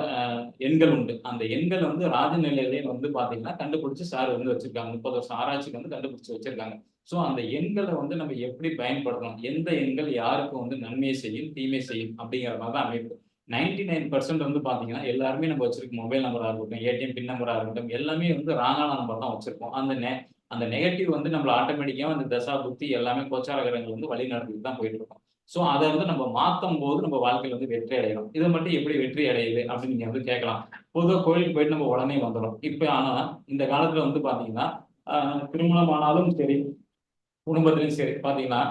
எண்கள் உண்டு. அந்த எண்கள் வந்து ராஜநிலையிலேயே வந்து பாத்தீங்கன்னா கண்டுபிடிச்சு சார் வந்து வச்சிருக்காங்க. முப்பது வருஷம் ஆராய்ச்சிக்கு வந்து கண்டுபிடிச்சு வச்சிருக்காங்க. ஸோ அந்த எண்களை வந்து நம்ம எப்படி பயன்படுத்தணும்? எந்த எண்கள் யாருக்கு வந்து நன்மையை செய்யும் தீமை செய்யும் அப்படிங்கிற மாதிரி தான் அமைப்பு. நைன்டி நைன் பர்சன்ட் வந்து பார்த்தீங்கன்னா எல்லாருமே நம்ம வச்சிருக்கோம் மொபைல் நம்பராக இருக்கட்டும் ஏடிஎம் பின் நம்பராக இருக்கட்டும் எல்லாமே வந்து ராங்கான நம்பர் தான் வச்சிருக்கோம் அந்த நே அந்த நெகட்டிவ் வந்து நம்மள ஆட்டோமேட்டிக்காக அந்த தசா புத்தி எல்லாமே கோச்சார கிரகங்கள் வந்து வழி நடந்துட்டு தான் போயிட்டு இருக்கோம். ஸோ அதை வந்து நம்ம மாற்றும் போது நம்ம வாழ்க்கையில் வந்து வெற்றி அடையணும். இதை மட்டும் எப்படி வெற்றி அடையுது அப்படின்னு நீங்கள் வந்து கேட்கலாம். பொதுவாக கோயிலுக்கு போயிட்டு நம்ம உடனே வந்துடும் இப்போ ஆனால் இந்த காலத்தில் வந்து பார்த்தீங்கன்னா திருமணம் ஆனாலும் சரி குடும்பத்திலையும் சரி பார்த்தீங்கன்னா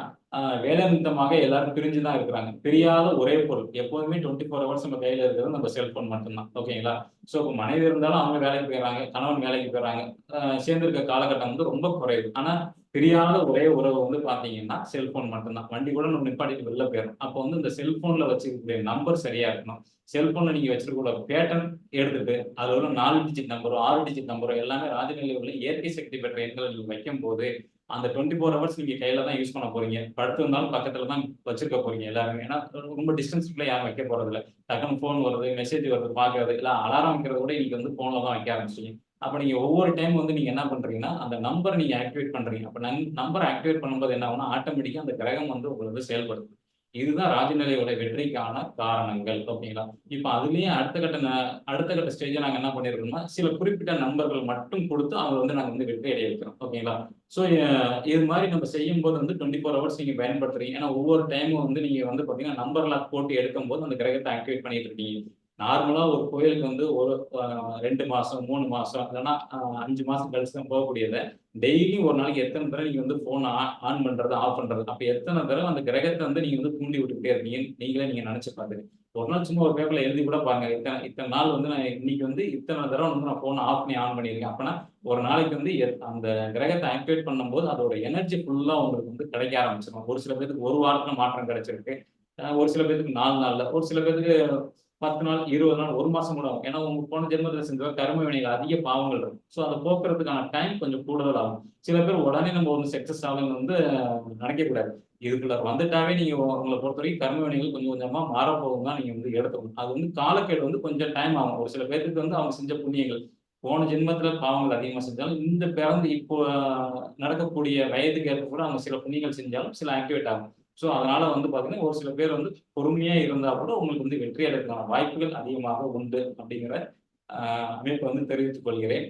வேலை நிமித்தமாக எல்லாரும் பிரிஞ்சு தான் இருக்கிறாங்க. தெரியாத ஒரே பொருள். எப்போதுமே டுவெண்ட்டி ஃபோர் ஹவர்ஸ் நம்ம கையில் இருக்கிறது நம்ம செல்போன் மட்டும்தான். ஓகேங்களா ஸோ இப்போ மனைவி இருந்தாலும் அவங்க வேலைக்கு போயிடறாங்க கணவன் வேலைக்கு போயிடறாங்க. சேர்ந்துருக்க சேர்ந்திருக்க காலகட்டம் வந்து ரொம்ப குறையுது ஆனால் தெரியாத ஒரே உறவு வந்து பார்த்தீங்கன்னா செல்போன் மட்டும்தான். வண்டி கூட நம்ம நிப்பாட்டிட்டு வெளில போயிடும் அப்போ வந்து இந்த செல்ஃபோனில் வச்சுக்கக்கூடிய நம்பர் சரியா இருக்கணும். செல்போன்ல நீங்கள் வச்சிருக்க பேட்டர்ன் எடுத்துட்டு அதில் உள்ள நாலு டிஜிட் நம்பரோ ஆறு டிஜிட் நம்பரோ எல்லாமே ராஜநிலை உள்ள இயற்கை சக்தி பெற்ற எண்களை வைக்கும் போது அந்த டுவெண்ட்டி ஃபோர் ஹவர்ஸ் நீங்க கையில தான் யூஸ் பண்ண போறீங்க. படுத்து இருந்தாலும் பக்கத்துல தான் வச்சிருக்க போறீங்க எல்லாருமே. ஏன்னா ரொம்ப டிஸ்டன்ஸ்க்குள்ள யாரும் வைக்க போறது இல்ல டக்குனு ஃபோன் வருது மெசேஜ் வருது பாக்குறது இல்ல அலாரம் வைக்கிறத கூட இன்னைக்கு வந்து போன்ல தான் வைக்க ஆரம்பிச்சிங்க அப்ப நீங்க ஒவ்வொரு டைம் வந்து நீங்க என்ன பண்றீங்கன்னா அந்த நம்பர் நீங்க ஆக்டிவேட் பண்றீங்க. அப்ப நம்பர் ஆக்டிவேட் பண்ணும்போது என்ன ஆகும்னா ஆட்டோமேட்டிக்கா அந்த கிரகம் வந்து உங்களுக்கு செயல்படுது. இதுதான் ராஜநிலையோட வெற்றிக்கான காரணங்கள் ஓகேங்களா? இப்ப அதுலயே அடுத்த கட்ட ந- அடுத்த கட்ட ஸ்டேஜ் நாங்க என்ன பண்ணிருக்கோம்னா சில குறிப்பிட்ட நம்பர்கள் மட்டும் கொடுத்து அவங்க வந்து நாங்க வந்து வெற்றி அடைய வைக்கிறோம் ஓகேங்களா? ஸோ இது மாதிரி நம்ம செய்யும் போது வந்து டுவெண்ட்டி ஃபோர் ஹவர்ஸ் நீங்க பயன்படுத்துறீங்க. ஏன்னா ஒவ்வொரு டைமும் வந்து நீங்க வந்து பாத்தீங்கன்னா நம்பர் லாக் போட்டு எடுக்கும் போது அந்த கிரகத்தை ஆக்டிவேட் பண்ணிட்டு இருக்கீங்க. நார்மலா ஒரு கோயிலுக்கு வந்து ஒரு ரெண்டு மாசம் மூணு மாசம் இல்லைன்னா அஞ்சு மாசம் கழிச்சு தான் போகக்கூடியதை. டெய்லியும் ஒரு நாளைக்கு எத்தனை தடவை நீங்க வந்து போன் ஆன் பண்றது ஆஃப் பண்றது? அப்ப எத்தனை தடவை அந்த கிரகத்தை வந்து நீங்க வந்து தூண்டி விட்டுக்கிட்டே இருக்கீங்க நீங்களே நீங்க நினைச்சு பாத்துங்க ஒரு நாள் சும்மா ஒரு பேப்பர்ல எழுதி கூட பாருங்க. இத்தனை இத்தனை நாள் வந்து நான் இன்னைக்கு வந்து இத்தனை தடவை வந்து நான் ஃபோனை ஆஃப் பண்ணி ஆன் பண்ணியிருக்கேன். அப்பனா ஒரு நாளைக்கு வந்து எத்- அந்த கிரகத்தை ஆக்டிவேட் பண்ணும்போது அதோட எனர்ஜி ஃபுல்லா உங்களுக்கு வந்து கிடைக்க ஆரம்பிச்சிடும் ஒரு சில பேருக்கு ஒரு வாரத்துல மாற்றம் கிடைச்சிருக்கு. ஒரு சில பேருக்கு நாலு நாள்ல ஒரு சில பேருக்கு பத்து நாள் இருபது நாள் ஒரு மாசம் கூட ஆகும். ஏன்னா உங்க போன ஜென்மத்தில் செஞ்ச கர்ம வினைகள் அதிக பாவங்கள் இருக்கும். ஸோ அதை போக்குறதுக்கான டைம் கொஞ்சம் கூடுதல் ஆகும் சில பேர் உடனே நம்ம வந்து சக்சஸ் ஆகுங்க வந்து நினைக்கக்கூடாது இதுக்குள்ள வந்துட்டாவே நீங்க உங்களை பொறுத்த வரைக்கும் கர்ம வினைகள் கொஞ்சம் கொஞ்சமா மாறப்போகும் தான் நீங்க வந்து எடுத்துக்கணும். அது வந்து காலக்கேடு வந்து கொஞ்சம் டைம் ஆகும். ஒரு சில பேருக்கு வந்து அவங்க செஞ்ச புண்ணியங்கள் போன ஜென்மத்துல பாவங்கள் அதிகமாக செஞ்சாலும் இந்த பிறந்து இப்போ நடக்கக்கூடிய வயதுக்கு ஏற்ப கூட அவங்க சில புண்ணியங்கள் செஞ்சாலும் சில ஆக்டிவேட் ஆகும். ஸோ அதனால வந்து பார்த்தீங்கன்னா ஒரு சில பேர் வந்து பொறுமையா இருந்தா கூட உங்களுக்கு வந்து வெற்றி அடைறதுக்கான வாய்ப்புகள் அதிகமாக உண்டு அப்படிங்கிற அமைப்பை வந்து தெரிவித்துக் கொள்கிறேன்.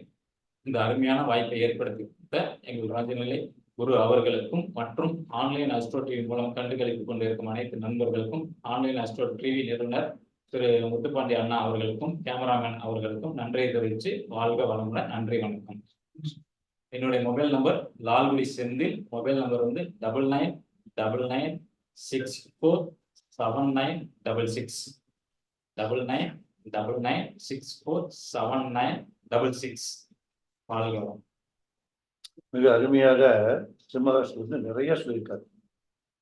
இந்த அருமையான வாய்ப்பை ஏற்படுத்தி கொடுத்த எங்கள் ராஜநிலை குரு அவர்களுக்கும் மற்றும் ஆன்லைன் அஸ்ட்ரோ டிவி மூலம் கண்டுகளித்துக் கொண்டிருக்கும் அனைத்து நண்பர்களுக்கும் ஆன்லைன் அஸ்ட்ரோ டிவி நிறுவனர் திரு முத்துப்பாண்டி அண்ணா அவர்களுக்கும் கேமராமேன் அவர்களுக்கும் நன்றியை தெரிவித்து வாழ்க வளமுடன் நன்றி வணக்கம். என்னுடைய mobile number Lalgudi Senthil. Mobile number வந்து double nine double nine six four seven nine double six double nine double nine six four seven nine double six வாழ்க வளம் மிக அருமையாக சிம்மராசி வந்து நிறைய சொல்லியிருக்காரு.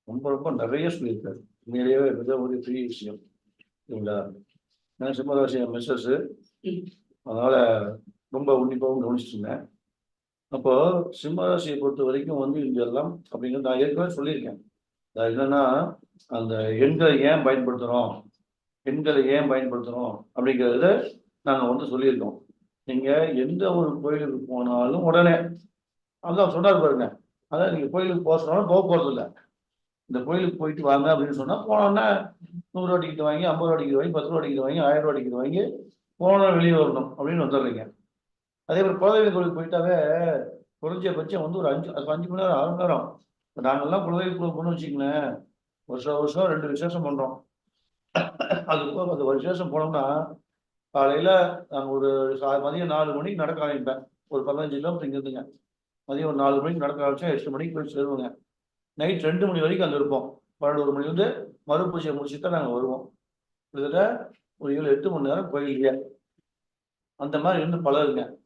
ரொம்ப ரொம்ப நிறைய சொல்லியிருக்காரு. உண்மையிலேயே மிக ஒரு பெரிய விஷயம். இல்லைங்களா? நான் சிம்மராசி மிஸ்ஸஸ் அதனால ரொம்ப உன்னிப்பாகவும் கவனிச்சுட்டு இருந்தேன். அப்போ சிம்மராசியை பொறுத்த வரைக்கும் வந்து இதெல்லாம் அப்படிங்கிறது நான் ஏற்கனவே சொல்லியிருக்கேன். அது என்னன்னா அந்த எண்களை ஏன் பயன்படுத்துகிறோம் எண்களை ஏன் பயன்படுத்துகிறோம் அப்படிங்கிறத நாங்கள் வந்து சொல்லியிருக்கோம். நீங்கள் எந்த ஒரு கோயிலுக்கு போனாலும் உடனே அதான் சொன்னார் பாருங்க. அதான் நீங்கள் கோயிலுக்கு போக சொன்னாலும் போக போகிறது இல்லை இந்த கோயிலுக்கு போயிட்டு வாங்க அப்படின்னு சொன்னால் போனோன்னா நூறு ரூபா டிக்கெட் வாங்கி ஐம்பது ரூபா டிக்கெட் வாங்கி பத்து ரூபா டிக்கெட் வாங்கி ஆயிரம் ரூபா டிக்கெட் வாங்கி போனா வெளியே வரணும் அப்படின்னு வந்துடுறீங்க அதே மாதிரி குலதெய்வ கோயிலுக்கு போயிட்டாவே குறைஞ்சபட்சம் வந்து ஒரு அஞ்சு அது அஞ்சு மணி நேரம் ஆறு மணி நேரம். இப்போ நாங்கெல்லாம் குலதெய்வ கோயில் போகணும்னு வச்சுக்கங்களேன் வருஷம் வருஷம் ரெண்டு விசேஷம் பண்ணுறோம் அது போக அந்த விசேஷம் போனோம்னா காலையில் நாங்கள் ஒரு சா- மதியம் நாலு மணிக்கு நடக்க ஆரம்பிப்பேன். ஒரு பதினஞ்சு கிலோமீட்டர் இங்கேருந்துங்க மதியம் ஒரு நாலு மணிக்கு நடக்க ஆரம்பிச்சா எட்டு மணிக்கு போய் சேருவோங்க. நைட் ரெண்டு மணி வரைக்கும் அங்கே இருப்போம். பன்னெண்டு மணிலேருந்து மறுபூஜையை முடிச்சுட்டு தான் நாங்கள் வருவோம். கிட்டத்தட்ட ஒரு ஏழு எட்டு மணி நேரம் கோயில்லையே. அந்த மாதிரி இருந்து பழகுங்க.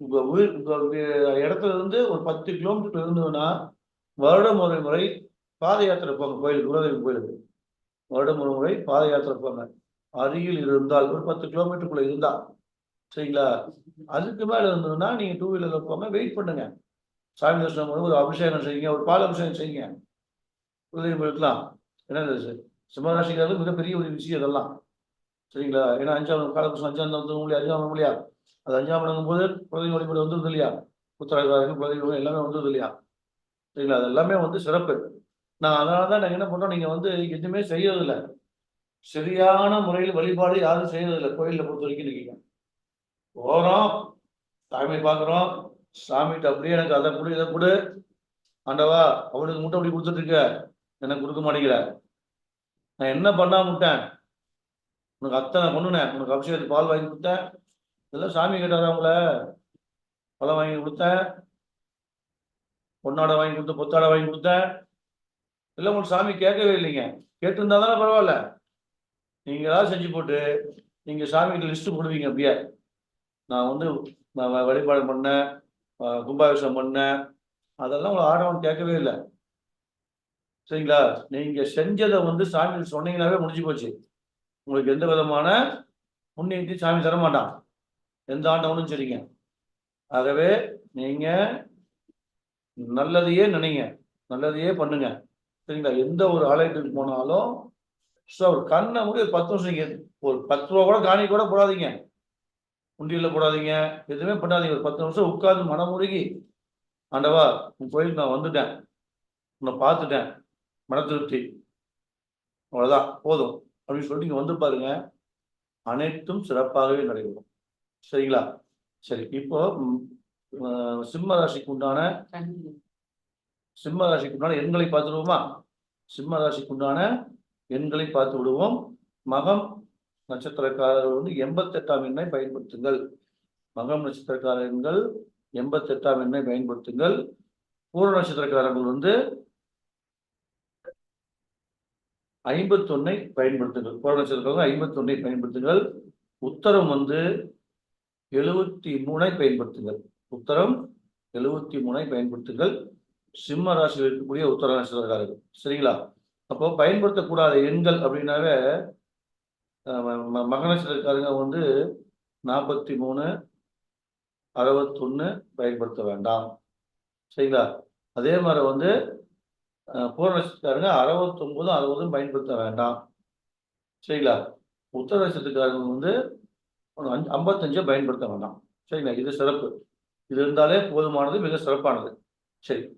உங்க உயிர் உங்க இடத்துல இருந்து ஒரு பத்து கிலோமீட்டர் இருந்ததுன்னா வருடம் ஒரு முறை பாத யாத்திரை போங்க கோயிலுக்கு குலதெய்வம் கோயிலுக்கு. வருடம் ஒரு முறை பாத யாத்திரை போங்க. அருகில் இருந்தால் ஒரு பத்து கிலோமீட்டருக்குள்ள இருந்தா சரிங்களா? அதுக்கு மேலே இருந்ததுன்னா நீங்க டூ வீலரில் போங்க வெயிட் பண்ணுங்க. சாமி தரிசனம் பண்ணி ஒரு அபிஷேகம் செய்யுங்க ஒரு பால் அபிஷேகம் செய்யுங்க. குலதெய்வம் இருக்கலாம் ஏன்னா சார் சிம்மராசிக்காரர்கள் மிகப்பெரிய ஒரு விஷயம் இதெல்லாம். சரிங்களா? ஏன்னா அஞ்சாம் காலபுருஷம் அஞ்சாம் வந்து அஞ்சாம் இல்லையா அது அஞ்சாம் வழங்கும் போது குலதெய்வ வழிபாடு வந்துருது இல்லையா? புத்தராஜ் குலதெய்வம் எல்லாமே வந்துருது இல்லையா? சரிங்களா? அது எல்லாமே வந்து சிறப்பு. நான் அதனால தான் நாங்கள் என்ன பண்ணுறோம் நீங்கள் வந்து எதுவுமே செய்யறதில்லை. சரியான முறையில் வழிபாடு யாரும் செய்யறதில்லை. கோயிலில் பொறுத்த வரைக்கும் இருக்கீங்க. ஓகிறோம் சாமி பார்க்குறோம். சாமிகிட்ட அப்படியே எனக்கு அதை கொடு இதை கொடு. ஆண்டவா அவனுக்கு முட்டை அப்படி கொடுத்துட்டு இருக்க எனக்கு கொடுக்க மாட்டேங்கிற. நான் என்ன பண்ணாம முட்டேன் உனக்கு அத்தனை பண்ணுனேன் உனக்கு அபிஷேகத்துக்கு பால் வாங்கி கொடுத்தேன். இதெல்லாம் சாமி கேட்டார் அவங்கள பழம் வாங்கி கொடுத்தேன் பொன்னாடை வாங்கி கொடுத்தேன் பொத்தாடை வாங்கி கொடுத்தேன் இல்லை உங்களுக்கு சாமி கேட்கவே இல்லைங்க. கேட்டிருந்தா தானே பரவாயில்ல. நீங்கள் ஏதாவது செஞ்சு போட்டு நீங்கள் சாமிக்கு லிஸ்ட் போடுவீங்க அப்படியே. நான் வந்து நான் வழிபாடு பண்ணேன் அஹ் கும்பாபிஷேகம் பண்ணேன். அதெல்லாம் உங்களை ஆடவன் கேட்கவே இல்லை. சரிங்களா? நீங்கள் செஞ்சதை வந்து சாமி சொன்னீங்கன்னாவே முடிஞ்சு போச்சு. உங்களுக்கு எந்த விதமான முன்னேற்றி சாமி தர மாட்டான் எந்த ஆண்டவனும் சரிங்க. ஆகவே நீங்க நல்லதையே நினைங்க. நல்லதையே பண்ணுங்க. சரிங்களா? எந்த ஒரு ஆலயத்துக்கு போனாலும் ஸோ ஒரு கண்ணை மூடி ஒரு பத்து நிமிஷம் நீங்க ஒரு பத்து ரூபா கூட காணி கூட போடாதீங்க. உண்டியில் போடாதீங்க. எதுவுமே பண்ணாதீங்க. ஒரு பத்து நிமிஷம் உட்காந்து மனமுருகி ஆண்டவா உன் கோயிலுக்கு நான் வந்துட்டேன். உன்னை பார்த்துட்டேன். மன திருப்தி. அவ்வளோதான் போதும். அப்படின்னு சொல்லிட்டு நீங்கள் வந்து பாருங்க. அனைத்தும் சிறப்பாகவே நடைபெறும். சரிங்களா? சரி இப்போ சிம்ம ராசிக்கு உண்டான சிம்ம ராசிக்கு உண்டான எண்களை பார்த்துடுவோமா சிம்ம ராசிக்கு உண்டான எண்களை பார்த்து விடுவோம். மகம் நட்சத்திரக்காரர்கள் வந்து எண்பத்தெட்டாம் எண்ணை பயன்படுத்துங்கள். மகம் நட்சத்திரக்காரர்கள் எண்பத்தெட்டாம் எண்ணை பயன்படுத்துங்கள். பூர்வ நட்சத்திரக்காரர்கள் வந்து ஐம்பத்தொன்னை பயன்படுத்துங்கள். பூர்வ நட்சத்திரக்காரர்கள் ஐம்பத்தொன்னை பயன்படுத்துங்கள். உத்தரம் வந்து எழுபத்தி மூணை பயன்படுத்துங்கள். உத்தரம் எழுபத்தி மூணை பயன்படுத்துங்கள். சிம்ம ராசியில் இருக்கக்கூடிய உத்தர ராசிக்காரர்கள் சரிங்களா? அப்போ பயன்படுத்தக்கூடாத எண்கள் அப்படின்னாவே மகனசிலக்காரங்க வந்து நாற்பத்தி மூணு அறுபத்தொன்னு பயன்படுத்த வேண்டாம். சரிங்களா? அதே மாதிரி வந்து அஹ், அறுபத்தொம்போதும் அறுபதும் பயன்படுத்த வேண்டாம். சரிங்களா? உத்தர நட்சத்திரக்காரங்க வந்து ஐம்பத்தஞ்சை பயன்படுத்த வேண்டாம். சரிங்களா? இது சிறப்பு. இது இருந்தாலே போதுமானது மிக சிறப்பானது. சரி.